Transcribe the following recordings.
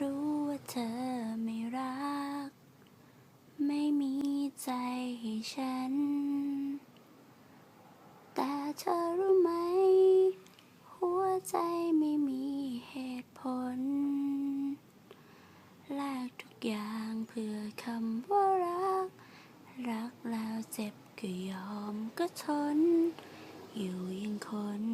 รู้ว่าเธอไม่รัก ไม่มีใจให้ฉัน แต่เธอรู้ไหม หัวใจไม่มีเหตุผล แลกทุกอย่างเพื่อคำว่ารัก รักแล้วเจ็บก็ยอมก็ทน อยู่ยังคน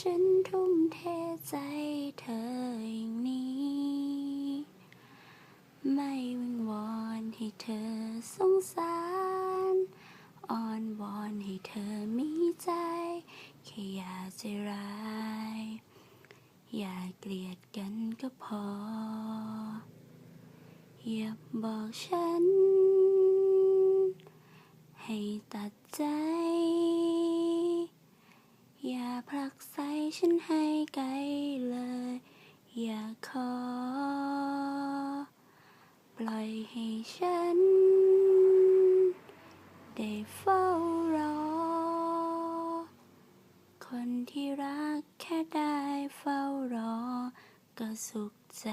ฉันทุ่มเทใจเธออย่างนี้ ไม่วิงวอนให้เธอสงสารอ้อนวอนให้เธอมีใจ แค่อย่าใจร้าย อย่าเกลียดกันก็พอ อย่าบอกฉัน ให้ตัดใจ ผลักใส่ฉันให้ไกลเลย อย่าขอ ปล่อยให้ฉัน ได้เฝ้ารอ คนที่รักแค่ได้เฝ้ารอ ก็สุขใจ